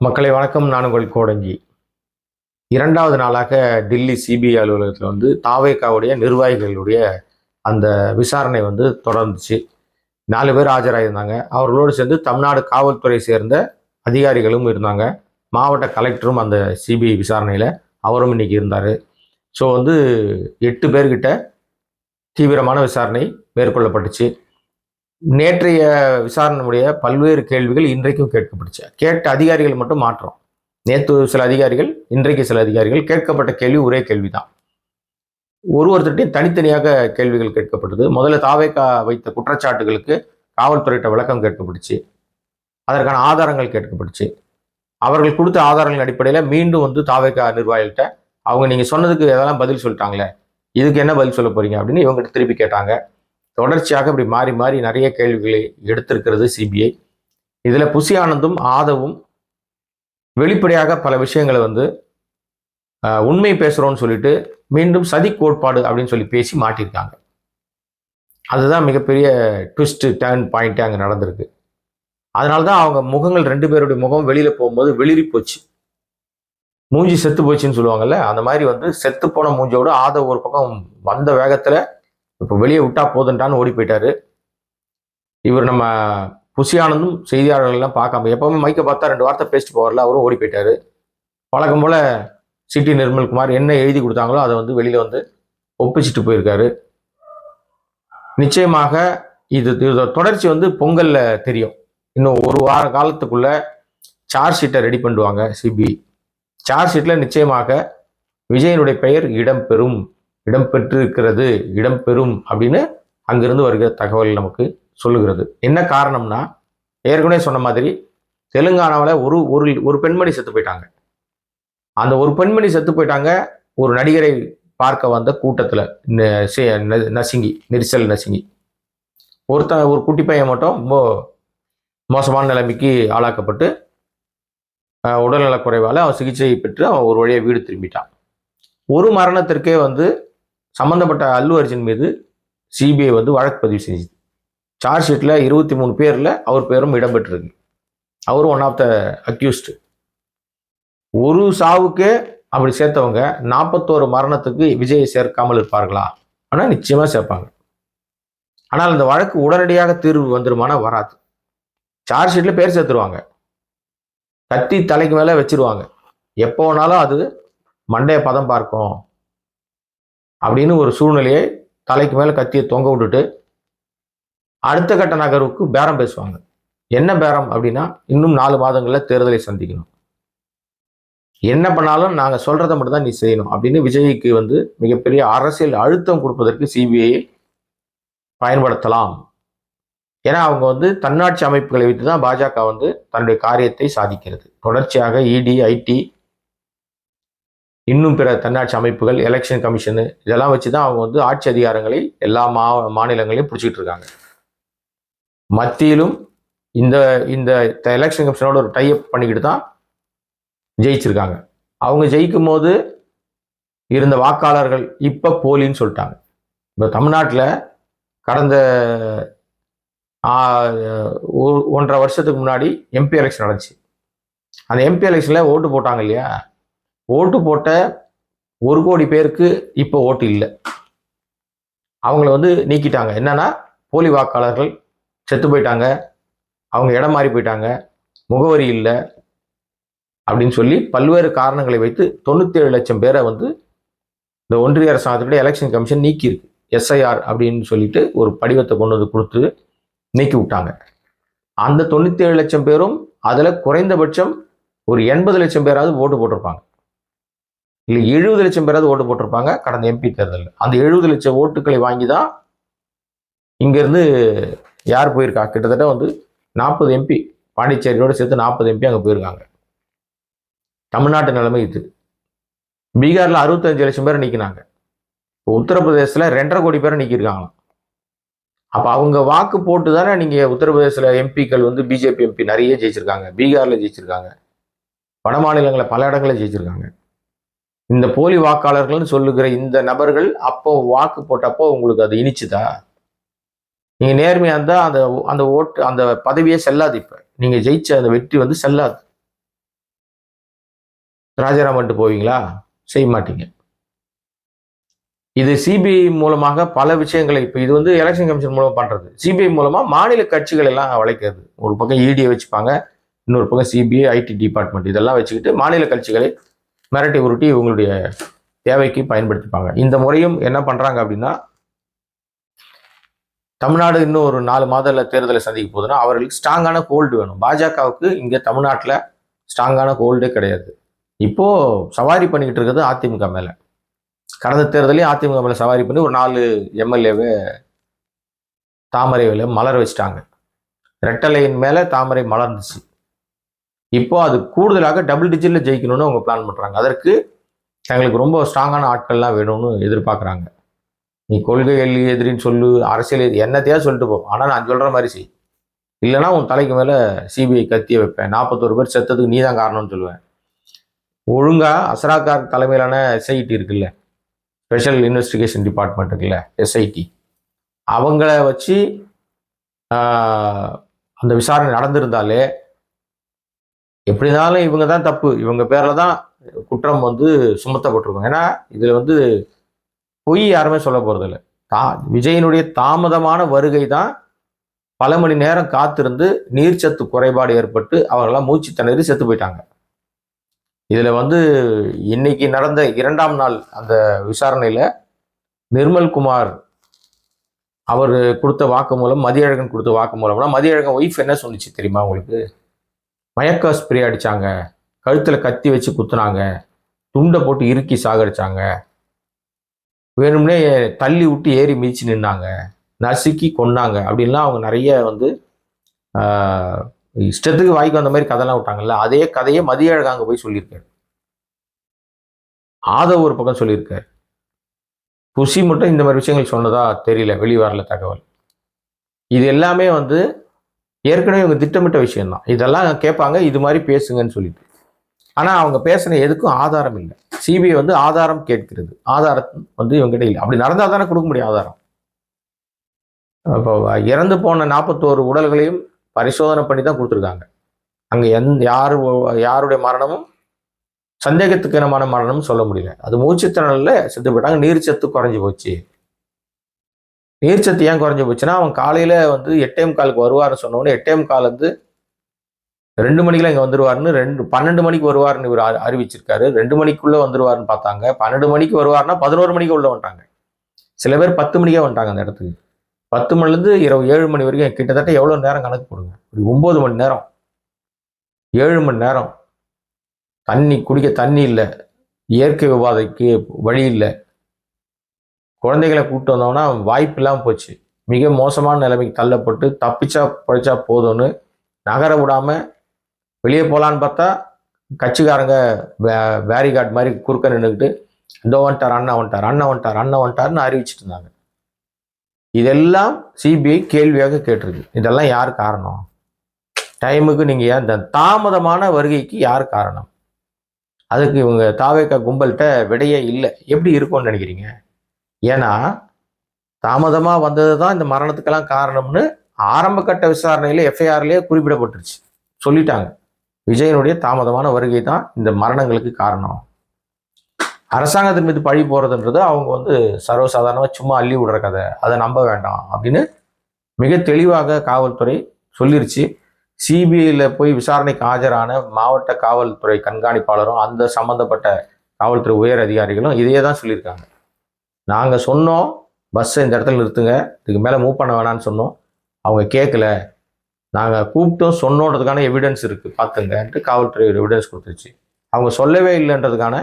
மக்களை வணக்கம். நான் உங்கள் கோடங்கி. இரண்டாவது நாளாக டில்லி சிபிஐ அலுவலகத்தில் வந்து தாவேக்காவுடைய நிர்வாகிகளுடைய அந்த விசாரணை வந்து தொடர்ந்துச்சு. நாலு பேர் ஆஜராயிருந்தாங்க. அவர்களோடு சேர்ந்து தமிழ்நாடு காவல்துறை சேர்ந்த அதிகாரிகளும் இருந்தாங்க. மாவட்ட கலெக்டரும் அந்த சிபிஐ விசாரணையில் அவரும் இன்னைக்கு இருந்தார். ஸோ வந்து எட்டு பேர்கிட்ட தீவிரமான விசாரணை மேற்கொள்ளப்பட்டுச்சு. நேற்றைய விசாரணையுடைய பல்வேறு கேள்விகள் இன்றைக்கும் கேட்கப்பட்டுச்சு. கேட்ட அதிகாரிகள் மட்டும் மாற்றம். நேற்று சில அதிகாரிகள் இன்றைக்கு சில அதிகாரிகள் கேட்கப்பட்ட கேள்வி ஒரே கேள்விதான். ஒரு ஒருத்தர்கிட்டையும் தனித்தனியாக கேள்விகள் கேட்கப்பட்டது. முதல்ல தாவேக்கா வைத்த குற்றச்சாட்டுகளுக்கு காவல்துறையிட்ட விளக்கம் கேட்கப்பட்டுச்சு. அதற்கான ஆதாரங்கள் கேட்கப்பட்டுச்சு. அவர்கள் கொடுத்த ஆதாரங்கள் அடிப்படையில் மீண்டும் வந்து தாவேக்கா நிர்வாகிகிட்ட அவங்க நீங்கள் சொன்னதுக்கு எதெல்லாம் பதில் சொல்லிட்டாங்களே? இதுக்கு என்ன பதில் சொல்ல போறீங்க? அப்படின்னு இவங்ககிட்ட திருப்பி கேட்டாங்க. தொடர்ச்சியாக இப்படி மாறி மாறி நிறைய கேள்விகளை எடுத்திருக்கிறது சிபிஐ. இதில் புசி ஆனந்தும் ஆதவும் வெளிப்படையாக பல விஷயங்களை வந்து உண்மை பேசுகிறோன்னு சொல்லிட்டு மீண்டும் சதி கோட்பாடு அப்படின்னு சொல்லி பேசி மாட்டியிருக்காங்க அதுதான் மிகப்பெரிய ட்விஸ்ட்டு டேர்ன் பாயிண்ட்டே அங்கே நடந்திருக்கு. அதனால தான் அவங்க முகங்கள் ரெண்டு பேருடைய முகம் வெளியில் போகும்போது வெளிரி போச்சு. மூஞ்சி செத்து போச்சுன்னு சொல்லுவாங்கல்ல அந்த மாதிரி வந்து செத்து போன மூஞ்சோட ஆதவ் ஒரு பக்கம் வந்த வேகத்தில் இப்போ வெளியே விட்டா போதுன்ட்டான்னு ஓடி போயிட்டாரு. இவர் நம்ம புசியானந்தும் செய்தியாளர்கள்லாம் பார்க்காம எப்பவுமே மைக்கை பார்த்தா ரெண்டு வார்த்தை பேசிட்டு போவார்ல அவரும் ஓடி போயிட்டாரு. வழக்கம் போல சிட்டி நிர்மல்குமார் என்ன எழுதி கொடுத்தாங்களோ அதை வந்து வெளியில வந்து ஒப்பிச்சிட்டு போயிருக்காரு. நிச்சயமாக இது இதோட தொடர்ச்சி வந்து பொங்கல்ல தெரியும். இன்னும் ஒரு வார காலத்துக்குள்ள சார்ஜ் ஷீட்டை ரெடி பண்ணுவாங்க சிபிஐ சார்ஜ் ஷீட்டில் நிச்சயமாக விஜயனுடைய பெயர் இடம்பெறும். இடம்பெற்றிருக்கிறது இடம்பெறும் அப்படின்னு அங்கிருந்து வருகிற தகவல் நமக்கு சொல்லுகிறது. என்ன காரணம்னா ஏற்கனவே சொன்ன மாதிரி தெலுங்கானாவில் ஒரு ஒரு ஒரு பெண்மணி செத்து போயிட்டாங்க. அந்த ஒரு பெண்மணி செத்து போயிட்டாங்க ஒரு நடிகரை பார்க்க வந்த கூட்டத்தில் நசுங்கி நெரிசல் நசுங்கி. ஒருத்தன் ஒரு குட்டி பையன் மட்டும் ரொம்ப மோசமான நிலைமைக்கு ஆளாக்கப்பட்டு உடல்நலக் குறைவால் அவன் சிகிச்சை பெற்று அவன் ஒரு வழியாக வீடு திரும்பிட்டான். ஒரு மரணத்திற்கே வந்து சம்பந்தப்பட்ட அல்லு அர்ஜுன் மீது சிபிஐ வந்து வழக்கு பதிவு செஞ்சுது. சார்ஜ் ஷீட்டில் இருபத்தி மூணு பேரில் அவர் பேரும் இடம்பெற்றிருக்கு. அவரும் ஒன் ஆஃப் த அக்யூஸ்டு ஒரு சாவுக்கே அப்படி சேர்த்தவங்க நாற்பத்தோரு மரணத்துக்கு விஜயை சேர்க்காமல் இருப்பார்களா? ஆனால் நிச்சயமாக சேர்ப்பாங்க. ஆனால் இந்த வழக்கு உடனடியாக தீர்வு வந்துருமானா வராது. சார்ஜ் ஷீட்டில் பேர் சேர்த்துருவாங்க. கத்தி தலைக்கு மேலே வச்சிருவாங்க. எப்போ வேணாலும் அது மண்டைய பதம் பார்க்கும். அப்படின்னு ஒரு சூழ்நிலையை தலைக்கு மேலே கத்தியை தொங்க விட்டுட்டு அடுத்த கட்ட நகர்வுக்கு பேரம் பேசுவாங்க. என்ன பேரம் அப்படின்னா இன்னும் நாலு மாதங்களில் தேர்தலை சந்திக்கணும். என்ன பண்ணாலும் நாங்கள் சொல்கிறத மட்டும் தான் நீ செய்யணும் அப்படின்னு விஜய்க்கு வந்து மிகப்பெரிய அரசியல் அழுத்தம் கொடுப்பதற்கு சிபிஐ பயன்படுத்தலாம். ஏன்னா அவங்க வந்து தன்னாட்சி அமைப்புகளை வைத்து தான் பாஜக வந்து தன்னுடைய காரியத்தை சாதிக்கிறது. தொடர்ச்சியாக இடி ஐடி இன்னும் பிற தன்னாட்சி அமைப்புகள் எலெக்ஷன் கமிஷனு இதெல்லாம் வச்சு தான் அவங்க வந்து ஆட்சி அதிகாரங்களை எல்லா மா மாநிலங்களையும் பிடிச்சிட்டு இருக்காங்க. மத்தியிலும் இந்த இந்த எலெக்ஷன் கமிஷனோட ஒரு டைப் பண்ணிக்கிட்டு தான் ஜெயிச்சிருக்காங்க. அவங்க ஜெயிக்கும் போது இருந்த வாக்காளர்கள் இப்போ போலின்னு சொல்லிட்டாங்க. இப்போ தமிழ்நாட்டில் கடந்த ஒன்றரை வருஷத்துக்கு முன்னாடி எம்பி எலெக்ஷன் நடந்துச்சு. அந்த எம்பி எலெக்ஷனில் ஓட்டு போட்டாங்க இல்லையா? ஓட்டு போட்ட ஒரு கோடி பேருக்கு இப்போ ஓட்டு இல்லை. அவங்கள வந்து நீக்கிட்டாங்க. என்னன்னா போலி வாக்காளர்கள் செத்து போயிட்டாங்க. அவங்க இடம் மாறி போயிட்டாங்க. முகவரி இல்லை அப்படின்னு சொல்லி பல்வேறு காரணங்களை வைத்து தொண்ணூத்தேழு லட்சம் பேரை வந்து இந்த ஒன்றிய அரசாங்கத்துடைய எலெக்ஷன் கமிஷன் நீக்கியிருக்கு. எஸ்ஐஆர் அப்படின்னு சொல்லிட்டு ஒரு படிவத்தை கொண்டு வந்து கொடுத்து நீக்கி விட்டாங்க. அந்த தொண்ணூத்தேழு லட்சம் பேரும் அதில் குறைந்தபட்சம் ஒரு எண்பது லட்சம் பேராவது ஓட்டு போட்டிருப்பாங்க. இல்லை எழுபது லட்சம் பேராவது ஓட்டு போட்டிருப்பாங்க கடந்த எம்பி தேர்தலில். அந்த எழுபது லட்சம் ஓட்டுக்களை வாங்கி தான் இங்கேருந்து யார் போயிருக்கா? கிட்டத்தட்ட வந்து நாற்பது எம்பி பாண்டிச்சேரியோடு சேர்த்து நாற்பது எம்பி அங்கே போயிருக்காங்க. தமிழ்நாட்டு நிலைமை இது. பீகாரில் அறுபத்தஞ்சு லட்சம் பேரை நிற்கினாங்க இப்போ உத்தரப்பிரதேசத்தில் ரெண்டரை கோடி பேரை நிற்கிருக்காங்களாம் அப்போ அவங்க வாக்கு போட்டு தானே நீங்கள் உத்தரப்பிரதேசத்தில் எம்பிக்கள் வந்து பிஜேபி எம்பி நிறைய ஜெயிச்சிருக்காங்க பீகாரில் ஜெயிச்சிருக்காங்க. வட மாநிலங்களில் பல இடங்களில் ஜெயிச்சிருக்காங்க. இந்த போலி வாக்காளர்கள்னு சொல்லுகிற இந்த நபர்கள் அப்போ வாக்கு போட்டப்போ உங்களுக்கு அது இனிச்சுதா? நீங்கள் நேர்மையாக இருந்தால் அந்த அந்த ஓட்டு அந்த பதவியே செல்லாது இப்போ. நீங்கள் ஜெயிச்ச அந்த வெற்றி வந்து செல்லாது. ராஜாராமன்ட்டு போவீங்களா? செய்ய மாட்டீங்க. இது சிபிஐ மூலமாக பல விஷயங்களை இப்போ இது வந்து எலெக்ஷன் கமிஷன் மூலமாக பண்றது. சிபிஐ மூலமாக மாநில கட்சிகள் எல்லாம் வளைக்கிறது ஒரு பக்கம் இடியை வச்சுப்பாங்க இன்னொரு பக்கம் சிபிஐ ஐடி டிபார்ட்மெண்ட் இதெல்லாம் வச்சுக்கிட்டு மாநில கட்சிகளை மிரட்டி உருட்டி இவங்களுடைய தேவைக்கு பயன்படுத்திப்பாங்க. இந்த முறையும் என்ன பண்ணுறாங்க அப்படின்னா தமிழ்நாடு இன்னும் ஒரு நாலு மாதத்தில் தேர்தலை சந்திக்க போகுதுன்னா அவர்களுக்கு ஸ்ட்ராங்கான ஹோல்டு வேணும். பாஜகவுக்கு இங்கே தமிழ்நாட்டில் ஸ்ட்ராங்கான ஹோல்டே கிடையாது. இப்போது சவாரி பண்ணிக்கிட்டு இருக்கிறது அதிமுக மேலே. கடந்த தேர்தலையும் அதிமுக மேலே சவாரி பண்ணி ஒரு நாலு எம்எல்ஏவை தாமரை மலர வச்சுட்டாங்க. ரெட்டலையின் மேலே தாமரை மலர்ந்துச்சு. இப்போ அது கூடுதலாக டபுள் டிஜிட்டில் ஜெயிக்கணும்னு அவங்க பிளான் பண்ணுறாங்க அதற்கு எங்களுக்கு ரொம்ப ஸ்ட்ராங்கான ஆட்கள்லாம் வேணும்னு எதிர்பார்க்குறாங்க. நீ கொள்கை எல்லி எதிரின்னு சொல்லு அரசியல் என்னத்தையா சொல்லிட்டு போ. ஆனால் நான் சொல்கிற மாதிரி செய். இல்லைன்னா உன் தலைக்கு மேலே சிபிஐ கத்திய வைப்பேன். நாற்பத்தோரு பேர் செத்ததுக்கு நீ தான் காரணம்னு சொல்லுவேன். ஒழுங்காக அசராக்கார் தலைமையிலான எஸ்ஐடி இருக்குல்ல? ஸ்பெஷல் இன்வெஸ்டிகேஷன் டிபார்ட்மெண்ட் இருக்குல்ல? எஸ்ஐடி அவங்கள வச்சு அந்த விசாரணை நடந்திருந்தாலே எப்படினாலும் இவங்க தான் தப்பு. இவங்க பேரில் தான் குற்றம் வந்து சுமத்தப்பட்டிருக்கும். ஏன்னா இதில் வந்து பொய் யாருமே சொல்ல போகிறதில்ல தா விஜயனுடைய தாமதமான வருகை தான் பல மணி நேரம் காத்திருந்து நீர்ச்சத்து குறைபாடு ஏற்பட்டு அவங்கெல்லாம் மூச்சு திணறி செத்து போயிட்டாங்க. இதில் வந்து இன்னைக்கு நடந்த இரண்டாம் நாள் அந்த விசாரணையில் நிர்மல்குமார் அவர் கொடுத்த வாக்குமூலம் மதியழகன் கொடுத்த வாக்குமூலம்னா மதியழகன் ஒய்ஃப் என்ன சொன்னிச்சு தெரியுமா உங்களுக்கு? மயக்க ஸ்ப்ரே அடித்தாங்க கழுத்தில் கத்தி வச்சு குத்துனாங்க. துண்டை போட்டு இறுக்கி சாகடிச்சாங்க. வேணும்னே தள்ளி விட்டு ஏறி மிதிச்சு நின்னாங்க. நசுக்கி கொன்னாங்க. அப்படின்லாம் அவங்க நிறைய வந்து இஷ்டத்துக்கு வாய்க்கு வந்த மாதிரி கதைலாம் விட்டாங்கல்ல. அதே கதையை மதிய அழகாங்க போய் சொல்லியிருக்காரு. ஆதவ ஒரு பக்கம் சொல்லியிருக்காரு. புசி மட்டும் இந்த மாதிரி விஷயங்கள் சொன்னதா தெரியல வெளிவரல தகவல். இது எல்லாமே வந்து ஏற்கனவே இவங்க திட்டமிட்ட விஷயம்தான். இதெல்லாம் கேட்பாங்க இது மாதிரி பேசுங்கன்னு சொல்லிட்டு. ஆனால் அவங்க பேசின எதுக்கும் ஆதாரம் இல்லை. சிபிஐ வந்து ஆதாரம் கேட்கிறது. ஆதாரம் வந்து இவங்ககிட்ட இல்லை. அப்படி நடந்தால் தானே கொடுக்க முடியும் ஆதாரம். இப்போ இறந்து போன நாற்பத்தோரு உடல்களையும் பரிசோதனை பண்ணி தான் கொடுத்துருக்காங்க. அங்கே எந் யார் யாருடைய மரணமும் சந்தேகத்துக்கினமான மரணம்னு சொல்ல முடியல. அது மூச்சுத்திறனில் செத்து போயிட்டாங்க. நீர்ச்சத்து குறைஞ்சி போச்சு. நீர்ச்சத்து ஏன் குறைஞ்சி போச்சுன்னா அவன் காலையில் வந்து எட்டே காலுக்கு வருவார்னு சொன்னோடனே எட்டே கால் வந்து ரெண்டு மணிக்கெலாம் இங்கே வந்துருவாருன்னு ரெண்டு பன்னெண்டு மணிக்கு வருவாருன்னு இவர் அறிவிச்சிருக்காரு. ரெண்டு மணிக்குள்ளே வந்துருவாருன்னு பார்த்தாங்க. பன்னெண்டு மணிக்கு வருவாருன்னா பதினோரு மணிக்கு உள்ள வந்துட்டாங்க. சில பேர் பத்து மணிக்கே வந்துட்டாங்க அந்த இடத்துக்கு. பத்து மணிலேருந்து இரவு ஏழு மணி வரைக்கும் கிட்டத்தட்ட எவ்வளோ நேரம் கணக்கு போடுங்க? ஒரு ஒம்பது மணி நேரம். ஏழு மணி நேரம். தண்ணி குடிக்க தண்ணி இல்லை. இயற்கை விவாதைக்கு வழி இல்லை. குழந்தைகளை கூப்பிட்டு வந்தோம்னா வாய்ப்பு இல்லாமல் போச்சு. மிக மோசமான நிலைமைக்கு தள்ளப்பட்டு தப்பிச்சா பிழைச்சா போதும்னு நகர விடாமல் வெளியே போகலான்னு பார்த்தா கட்சிக்காரங்க பேரிகார்ட் மாதிரி குறுக்க நின்றுக்கிட்டு இந்த வந்துட்டார் அண்ணா வந்துட்டார் அண்ணா வந்துட்டார் அண்ணா வந்துட்டார்னு அறிவிச்சிட்டு இருந்தாங்க. இதெல்லாம் சிபிஐ கேள்வியாக கேட்டிருக்கு. இதெல்லாம் யார் காரணம்? டைமுக்கு நீங்கள் ஏன் இந்த தாமதமான வருகைக்கு யார் காரணம்? அதுக்கு இவங்க தாவேக்கா கும்பல்கிட்ட விடையே இல்லை. எப்படி இருக்கும்னு நினைக்கிறீங்க? ஏன்னா தாமதமாக வந்தது தான் இந்த மரணத்துக்கெல்லாம் காரணம்னு ஆரம்ப கட்ட விசாரணையில் எஃப்ஐஆர்லேயே குறிப்பிடப்பட்டுருச்சு. சொல்லிட்டாங்க. விஜயனுடைய தாமதமான வருகை தான் இந்த மரணங்களுக்கு காரணம். அரசாங்கத்தின் மீது பழி போகிறதுன்றது அவங்க வந்து சர்வசாதாரணமாக சும்மா அள்ளி விடுற கதை. அதை நம்ப வேண்டாம் அப்படின்னு மிக தெளிவாக காவல்துறை சொல்லிருச்சு. சிபிஐயில் போய் விசாரணைக்கு ஆஜரான மாவட்ட காவல்துறை கண்காணிப்பாளரும் அந்த சம்பந்தப்பட்ட காவல்துறை உயர் அதிகாரிகளும் இதையே தான் சொல்லியிருக்காங்க. நாங்கள் சொன்னோம் பஸ்ஸை இந்த இடத்துல நிறுத்துங்க இதுக்கு மேலே மூவ் பண்ண வேணாம்னு சொன்னோம். அவங்க கேட்கல நாங்கள் கூப்பிட்டோம் சொன்னோன்றதுக்கான எவிடன்ஸ் இருக்குது பார்த்துங்கன்ட்டு காவல்துறை ஒரு எவிடன்ஸ் கொடுத்துருச்சு. அவங்க சொல்லவே இல்லைன்றதுக்கான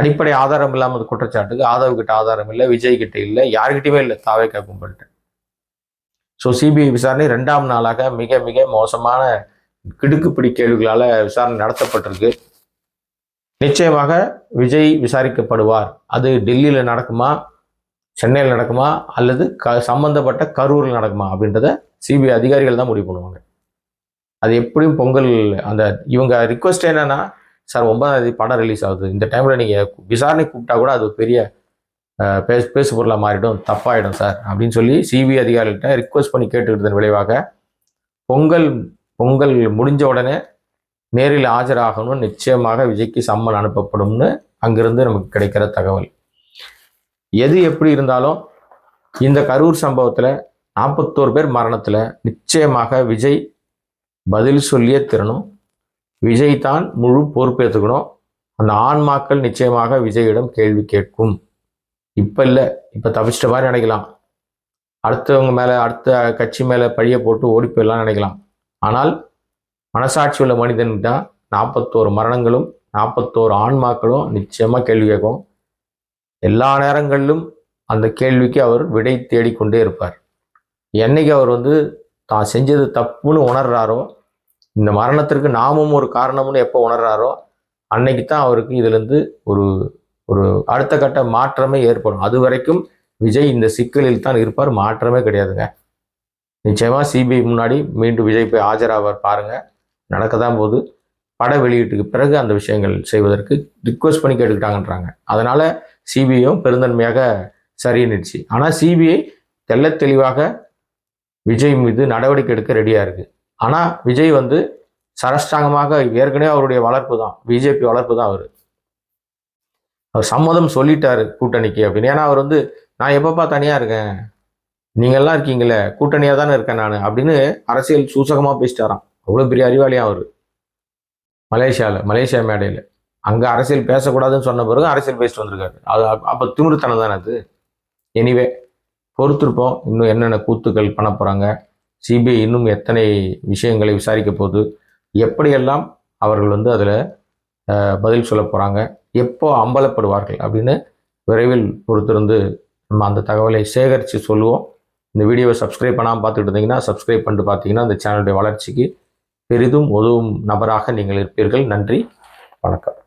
அடிப்படை ஆதாரம் இல்லாமல் குற்றச்சாட்டுக்கு ஆதவ் கிட்ட ஆதாரம் இல்லை விஜய் கிட்ட இல்லை யாருக்கிட்டையுமே இல்லை தாவேக்கா கும்பல்கிட்ட. ஸோ சிபிஐ விசாரணை ரெண்டாம் நாளாக மிக மிக மோசமான கிடுக்குப்பிடி கேள்விகளால் விசாரணை நடத்தப்பட்டிருக்கு. நிச்சயமாக விஜய் விசாரிக்கப்படுவார். அது டெல்லியில் நடக்குமா? சென்னையில் நடக்குமா? அல்லது க சம்பந்தப்பட்ட கரூரில் நடக்குமா? அப்படின்றத சிபிஐ அதிகாரிகள் தான் முடிவு பண்ணுவாங்க. அது எப்படியும் பொங்கல் அந்த இவங்க ரிக்வஸ்ட் என்னன்னா சார் ஒன்பதாம் தேதி படம் ரிலீஸ் ஆகுது. இந்த டைமில் நீங்கள் விசாரணை கூப்பிட்டா கூட அது பெரிய அஹ், பேசு பேசு பொருளாக மாறிடும். தப்பாயிடும் சார். அப்படின்னு சொல்லி சிபிஐ அதிகாரிகிட்ட ரிக்வஸ்ட் பண்ணி கேட்டுக்கிட்டதன் விளைவாக பொங்கல் பொங்கல் முடிஞ்ச உடனே நேரில் ஆஜராகணும். நிச்சயமாக விஜய்க்கு சம்மன் அனுப்பப்படும்னு அங்கிருந்து நமக்கு கிடைக்கிற தகவல். எது எப்படி இருந்தாலும் இந்த கரூர் சம்பவத்தில் நாற்பத்தோரு பேர் மரணத்தில் நிச்சயமாக விஜய் பதில் சொல்லியே திறனும் விஜய் தான் முழு பொறுப்பேற்றுக்கணும் அந்த ஆன்மாக்கள் நிச்சயமாக விஜயிடம் கேள்வி கேட்கும். இப்போ இல்லை இப்போ தப்பிச்சிட்ட மாதிரி நினைக்கலாம். அடுத்தவங்க மேலே அடுத்த கட்சி மேலே பழிய போட்டு ஓடி போயிடலாம் நினைக்கலாம். ஆனால் மனசாட்சி உள்ள மனிதன் தான் நாற்பத்தோரு மரணங்களும் நாற்பத்தோரு ஆன்மாக்களும் நிச்சயமாக கேள்வி கேட்கும். எல்லா நேரங்களிலும் அந்த கேள்விக்கு அவர் விடை தேடிக்கொண்டே இருப்பார். என்னைக்கு அவர் வந்து தான் செஞ்சது தப்புன்னு உணர்றாரோ இந்த மரணத்திற்கு நாமும் ஒரு காரணம்னு எப்போ உணர்றாரோ அன்னைக்கு தான் அவருக்கு இதுலேருந்து ஒரு ஒரு அடுத்த கட்ட மாற்றமே ஏற்படும். அது வரைக்கும் விஜய் இந்த சிக்கலில் தான் இருப்பார் மாற்றமே கிடையாதுங்க. நிச்சயமாக சிபிஐ முன்னாடி மீண்டும் விஜய் போய் ஆஜராவார் பாருங்கள் நடக்க தான் போது பட வெளியீட்டுக்கு பிறகு அந்த விஷயங்கள் செய்வதற்கு ரிக்வஸ்ட் பண்ணி கேட்டுக்கிட்டாங்கன்றாங்க. அதனால் சிபிஐயும் பெருந்தன்மையாக சரியின்னுச்சு. ஆனால் சிபிஐ தெல்ல தெளிவாக விஜய் மீது நடவடிக்கை எடுக்க ரெடியாக இருக்குது ஆனால் விஜய் வந்து சரஷ்டாங்கமாக ஏற்கனவே அவருடைய வளர்ப்பு தான். பிஜேபி வளர்ப்பு தான் அவர். அவர் சம்மதம் சொல்லிட்டாரு கூட்டணிக்கு அப்படின்னு. ஏன்னா அவர் வந்து நான் எப்பப்பா தனியாக இருக்கேன்? நீங்கள்லாம் இருக்கீங்களே கூட்டணியாக தானே இருக்கேன் நான்? அப்படின்னு அரசியல் சூசகமாக பேசிட்டாராம். அவ்வளோ பெரிய அறிவாளியாக அவர்? மலேசியாவில் மலேசியா மேடையில். அங்கே அரசியல் பேசக்கூடாதுன்னு சொன்ன பிறகு அரசியல் பேசிட்டு வந்திருக்காரு. அது அப்போ திமிருத்தனம் தானே அது? எனிவே பொறுத்திருப்போம். இன்னும் என்னென்ன கூத்துக்கள் பண்ண போகிறாங்க சிபிஐ இன்னும் எத்தனை விஷயங்களை விசாரிக்க போகுது? எப்படியெல்லாம் அவர்கள் வந்து அதில் பதில் சொல்ல போகிறாங்க எப்போ அம்பலப்படுவார்கள்? அப்படின்னு விரைவில் பொறுத்திருந்து நம்ம அந்த தகவலை சேகரித்து சொல்லுவோம். இந்த வீடியோவை சப்ஸ்கிரைப் பண்ணாமல் பார்த்துக்கிட்டு இருந்தீங்கன்னா சப்ஸ்கிரைப் பண்ணிட்டு பார்த்தீங்கன்னா அந்த சேனலுடைய வளர்ச்சிக்கு பெரிதும் உதவும் நபராக நீங்கள் இருப்பீர்கள். நன்றி. வணக்கம்.